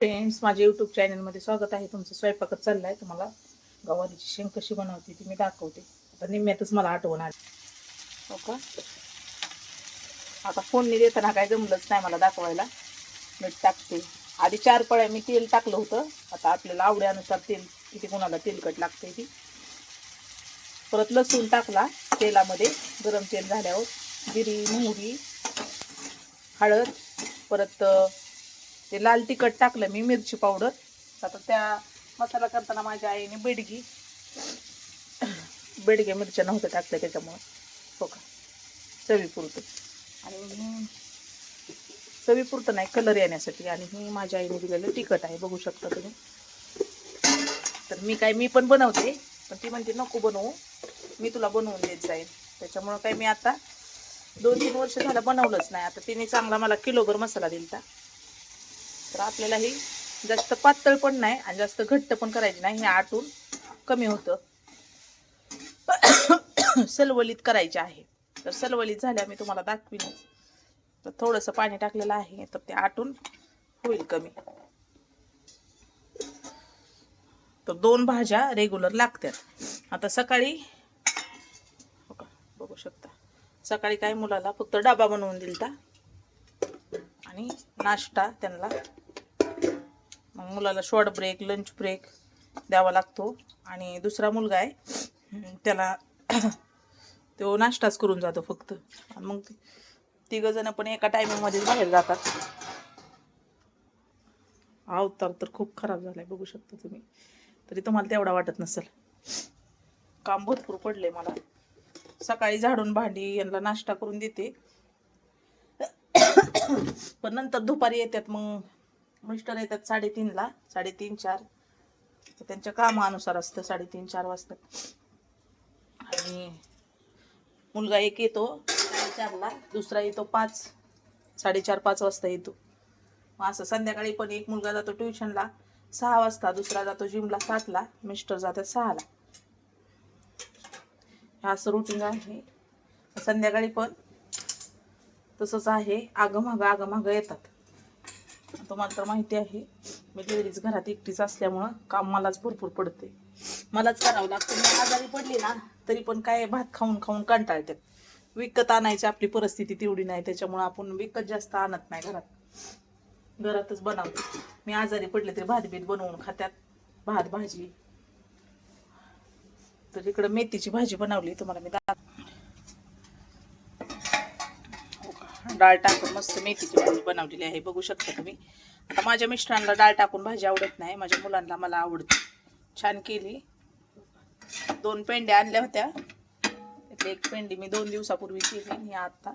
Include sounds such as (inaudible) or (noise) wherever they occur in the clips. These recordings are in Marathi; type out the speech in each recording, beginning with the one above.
फ्रेंड्स माझ्या यूट्यूब चॅनलमध्ये स्वागत आहे. तुमचं स्वयंपाकच चाललं आहे तुम्हाला गवारीची शेंग कशी बनवते ती मी दाखवते. आता निम्म्यातच मला आठवण आली. हो का? आता फोनने देताना काय जमलंच नाही मला दाखवायला. मीठ टाकते. आधी चार पळ्या मी तेल टाकलं होतं. आता आपल्याला आवड्यानुसार तेल किती कोणाला तेलकट लागते ती. परत लसूण टाकला तेलामध्ये गरम तेल झाल्यावर जिरी मोहरी हळद परत ते लाल तिखट टाकलं मी मिरची पावडर. आता त्या मसाला करताना माझ्या आईने बेडगी बेडग्या मिरच्या नव्हत्या टाकल्या त्याच्यामुळं. हो का? चवीपुरतं. आणि चवीपुरतं नाही कलर येण्यासाठी. आणि ही माझ्या आईने दिलेलं तिखट आहे बघू शकता तुम्ही. तर मी काय मी पण बनवते पण ती म्हणते नको बनवू. मी तुला बनवून देत जाईल त्याच्यामुळं काय मी आता दोन तीन वर्ष झालं बनवलंच नाही. आता तिने चांगला मला किलोभर मसाला दिलता. तर आपल्याला ही जास्त पातळ पण नाही आणि जास्त घट्ट पण करायची नाही. हे आटून कमी होतं. (coughs) सलवलीत करायचे आहे. तर सलवलीत झाल्या मी तुम्हाला दाखवीन. तर थोडंसं पाणी टाकलेलं आहे तर ते आटून होईल कमी. तर दोन भाज्या रेग्युलर लागतात. आता सकाळी हो बघू शकता. सकाळी काय मुलाला फक्त डबा बनवून दिलता आणि नाश्ता त्यांना मग मुलाला शॉर्ट ब्रेक लंच ब्रेक द्यावा लागतो. आणि दुसरा मुलगा आहे त्याला (coughs) तो नाश्ताच करून जातो फक्त. मग तिघंजणं पण एका टायमिंगमध्ये बाहेर जातात. अवतार तर खूप खराब झालाय बघू शकता तुम्ही. तरी तुम्हाला तेवढा वाटत नसेल. काम भरपूर पडले मला. सकाळी झाडून भांडी यांना नाश्ता करून देते. (coughs) पण नंतर दुपारी येतात मग मिस्टर येतात साडेतीनला साडेतीन चार. तर त्यांच्या कामानुसार असतं साडेतीन चार वाजता. आणि मुलगा एक येतो साडेचारला दुसरा येतो पाच. साडेचार पाच वाजता येतो. मग असं संध्याकाळी पण एक मुलगा जातो ट्युशनला सहा वाजता दुसरा जातो जिमला सातला मिस्टर जातात सहाला हे असं रुटीन आहे. संध्याकाळी पण तसंच आहे. आगमागं आगमागं येतात. तुम्हाला तर माहिती आहे. मी लेडीज घरात एकटीच असल्यामुळं काम मलाच भरपूर पडते मलाच करावं लागतं मी आजारी पडली ना तरी पण काय भात खाऊन खाऊन कंटाळतात विकत आणायची आपली परिस्थिती तेवढी नाही त्याच्यामुळं आपण विकत जास्त आणत नाही घरात. घरातच बनवतो. मी आजारी पडले तरी भात बीत बनवून खात्यात. भात भाजी. तर इकडं मेथीची भाजी बनवली तुम्हाला मी दाखव हो का? डाळ टाकून मस्त मेथीची भाजी बनवलेली आहे. बघू शकता तुम्ही. आता माझ्या मिस्टरांना डाळ टाकून भाजी आवडत नाही. माझ्या मुलांना मला आवडते. छान केली. दोन पेंड्या आणल्या होत्या. त्यातली एक पेंडी मी दोन दिवसापूर्वी केली आणि आत्ता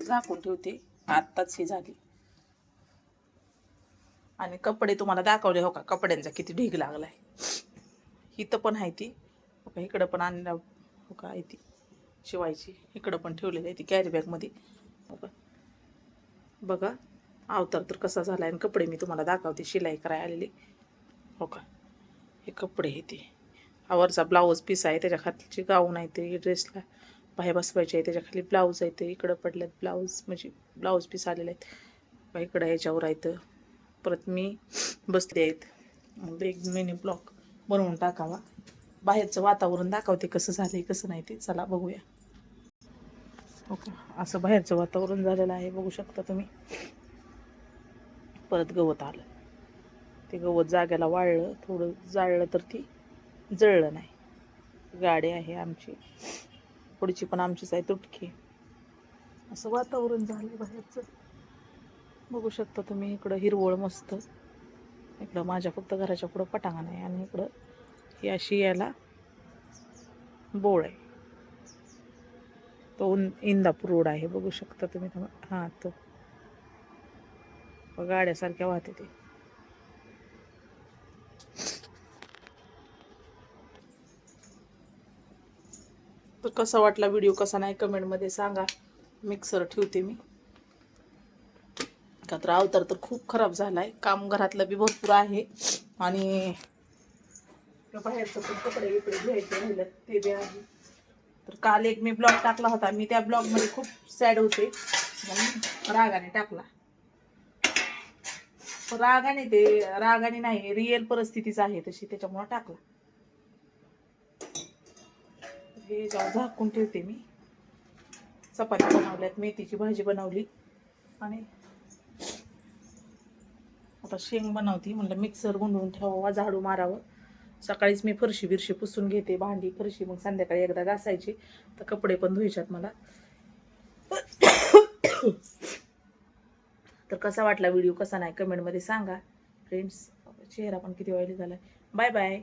झाकून ठेवते. आत्ताच ही झाली. आणि कपडे तुम्हाला दाखवले हो का? कपड्यांचा किती ढीग लागलाय. इथं पण आहे ती. इकडं पण आणल्या हो का? आहे ती शिवायची. इकडं पण ठेवलेली आहे ती कॅरी बॅगमध्ये हो का? बघा अवतार तर कसा झाला आणि कपडे मी तुम्हाला दाखवते. शिलाई करायला आलेली. हो का? हे कपडे हे ते. आवरचा ब्लाऊज पीस आहे त्याच्या खालची गाऊन आहे ते ड्रेसला बाहेर बसवायचे आहे त्याच्याखाली ब्लाऊज आहे ते. इकडं पडल्यात ब्लाऊज म्हणजे ब्लाऊज पीस आलेले आहेत. बा इकडं ह्याच्यावर आहेत परत मी बसते आहेत. एक मिनी ब्लॉक बनवून टाकावा. बाहेरचं वातावरण दाखवते कसं झालंय कसं नाही ते. चला बघूया. ओके असं बाहेरचं वातावरण झालेलं आहे बघू शकता तुम्ही. परत गवत आलं. ते गवत जाग्याला वाळलं थोडं जाळलं तर ती जळलं नाही. गाडी आहे आमची. पुढची पण आमचीच आहे तुटकी. असं वातावरण झालं बाहेरचं. बघू शकता तुम्ही इकडं हिरवळ मस्त. इकडं माझ्या फक्त घराच्या पुढं पटांगण आहे आणि इकडं ही अशी याला बोळ आहे. तो उन- इंदापूर रोड आहे बघू शकता तुम्ही हां तो. गाड्यासारख्या वाहते ते. तर कसा वाटला व्हिडिओ कसा नाही कमेंटमध्ये सांगा. मिक्सर ठेवते मी. का तर अवतार तर खूप खराब झाला आहे काम घरातलं बी भरपूर आहे. आणि बाहेरचं पण कपडे बिपडे घ्यायचे राहिलं ते बी आहे तर काल एक मी ब्लॉग टाकला होता मी त्या ब्लॉगमध्ये खूप सॅड होते. रागाने टाकला. रागाने ते रागाने नाही रिअल परिस्थितीच आहे तशी त्याच्यामुळे टाकला. हे जाऊ झाकून ठेवते मी चपाती बनवल्यात मेथीची भाजी बनवली. आणि आता शेंग बनवती म्हणलं मिक्सर गुंडून ठेवावा झाडू मारावं. सकाळीच मी फरशी बिरशी पुसून घेते भांडी फरशी मग संध्याकाळी एकदा घासायची. तर कपडे पण धुवायच्यात मला. तर कसा वाटला व्हिडिओ कसा नाही कमेंटमध्ये सांगा. फ्रेंड्स चेहरा पण किती वाईट झाला बाय बाय